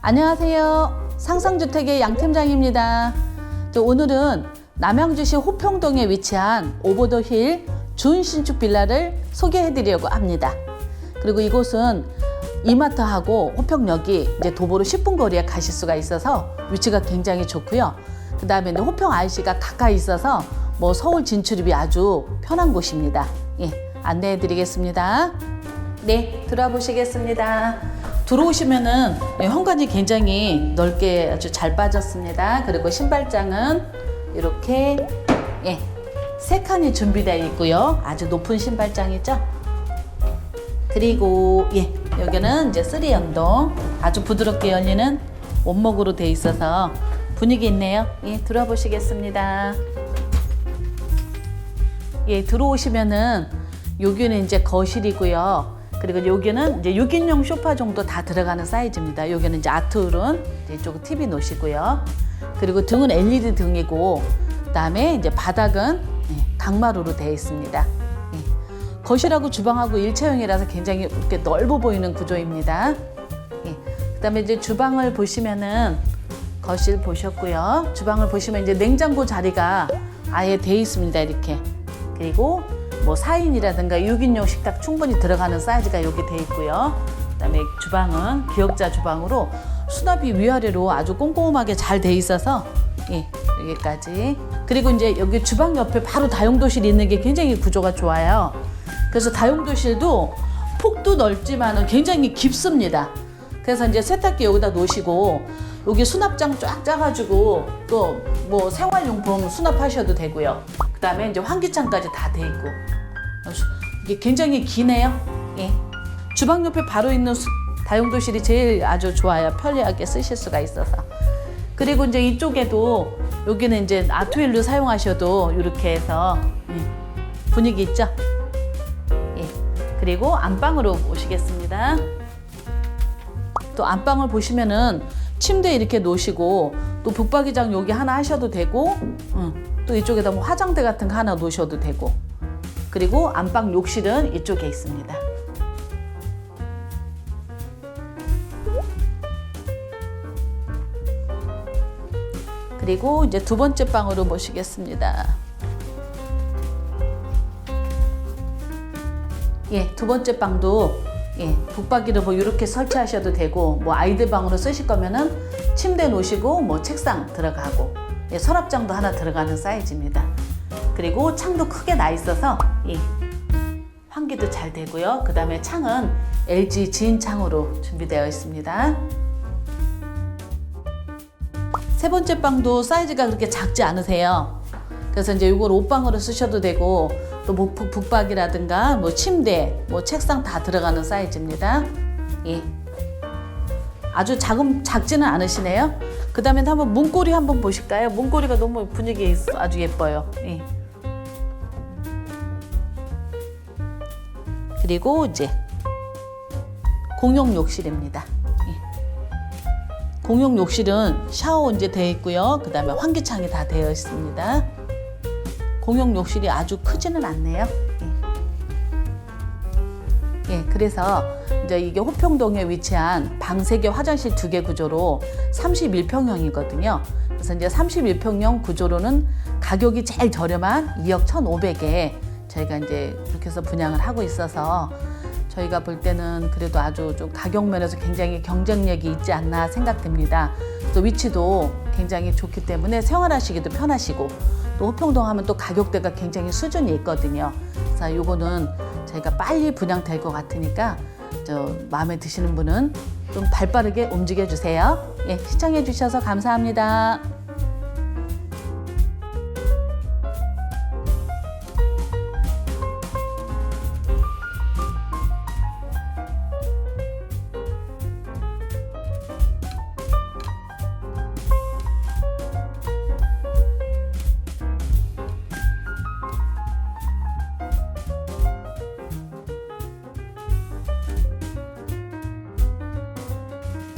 안녕하세요. 상상주택의 양팀장입니다. 저 오늘은 남양주시 호평동에 위치한 오버더힐 준신축 빌라를 소개해 드리려고 합니다. 그리고 이곳은 이마트하고 호평역이 이제 도보로 10분 거리에 가실 수가 있어서 위치가 굉장히 좋고요. 그 다음에 호평 IC가 가까이 있어서 뭐 서울 진출입이 아주 편한 곳입니다. 예, 안내해 드리겠습니다. 네, 들어와 보시겠습니다. 들어오시면은 네, 현관이 굉장히 넓게 아주 잘 빠졌습니다. 그리고 신발장은 이렇게 예, 세 칸이 준비되어 있고요. 아주 높은 신발장이죠. 그리고 예, 여기는 이제 쓰리 연동 아주 부드럽게 열리는 원목으로 돼 있어서 분위기 있네요. 예, 들어와 보시겠습니다. 예, 들어오시면은 여기는 이제 거실이고요. 그리고 여기는 이제 6인용 소파 정도 다 들어가는 사이즈입니다. 여기는 이제 아트홀은 이제 이쪽 TV 놓으시고요. 그리고 등은 LED 등이고, 그다음에 이제 바닥은 예, 강마루로 되어 있습니다. 예. 거실하고 주방하고 일체형이라서 굉장히 이렇게 넓어 보이는 구조입니다. 예. 그다음에 이제 주방을 보시면은 거실 보셨고요. 주방을 보시면 이제 냉장고 자리가 아예 돼 있습니다. 이렇게. 그리고 뭐 4인이라든가 6인용 식탁 충분히 들어가는 사이즈가 여기 돼 있고요. 그다음에 주방은 기역자 주방으로 수납이 위아래로 아주 꼼꼼하게 잘 돼 있어서 예, 여기까지. 그리고 이제 여기 주방 옆에 바로 다용도실이 있는 게 굉장히 구조가 좋아요. 그래서 다용도실도 폭도 넓지만은 굉장히 깊습니다. 그래서 이제 세탁기 여기다 놓으시고 여기 수납장 쫙 짜가지고 또 뭐 생활용품 수납하셔도 되고요. 그 다음에 이제 환기창까지 다 돼 있고 이게 굉장히 기네요. 예. 주방 옆에 바로 있는 수- 다용도실이 제일 아주 좋아요. 편리하게 쓰실 수가 있어서. 그리고 이제 이쪽에도 여기는 이제 아트윌로 사용하셔도 이렇게 해서 예, 분위기 있죠? 예. 그리고 안방으로 오시겠습니다. 또 안방을 보시면은 침대 이렇게 놓으시고 또 북박이장 여기 하나 하셔도 되고 응, 또 이쪽에다 뭐 화장대 같은 거 하나 놓으셔도 되고 그리고 안방 욕실은 이쪽에 있습니다. 그리고 이제 두 번째 방으로 모시겠습니다. 예, 두 번째 방도 예, 북박이를 뭐 이렇게 설치하셔도 되고 뭐 아이들 방으로 쓰실 거면은 침대 놓으시고 뭐 책상 들어가고 예, 서랍장도 하나 들어가는 사이즈입니다. 그리고 창도 크게 나 있어서 예, 환기도 잘 되고요. 그 다음에 창은 LG 지인 창으로 준비되어 있습니다. 세 번째 방도 사이즈가 그렇게 작지 않으세요. 그래서 이제 이걸 옷방으로 쓰셔도 되고 또뭐 북- 북박이라든가 뭐 침대, 뭐 책상 다 들어가는 사이즈입니다. 예. 아주 작은 작지는 않으시네요. 그 다음에 한번 문고리 한번 보실까요? 문고리가 너무 분위기 있어 아주 예뻐요. 예. 그리고 이제 공용 욕실입니다. 예. 공용 욕실은 샤워 이제 되어 있고요. 그 다음에 환기창이 다 되어 있습니다. 공용 욕실이 아주 크지는 않네요. 예. 예, 그래서 이제 이게 호평동에 위치한 방 3개, 화장실 2개 구조로 31평형이거든요. 그래서 이제 31평형 구조로는 가격이 제일 저렴한 2억 1,500에 저희가 이제 그렇게 해서 분양을 하고 있어서 저희가 볼 때는 그래도 아주 좀 가격 면에서 굉장히 경쟁력이 있지 않나 생각됩니다. 또 위치도 굉장히 좋기 때문에 생활하시기도 편하시고 또 호평동 하면 또 가격대가 굉장히 수준이 있거든요. 그래서 요거는 저희가 빨리 분양될 것 같으니까 저 마음에 드시는 분은 좀 발빠르게 움직여 주세요. 예, 시청해 주셔서 감사합니다.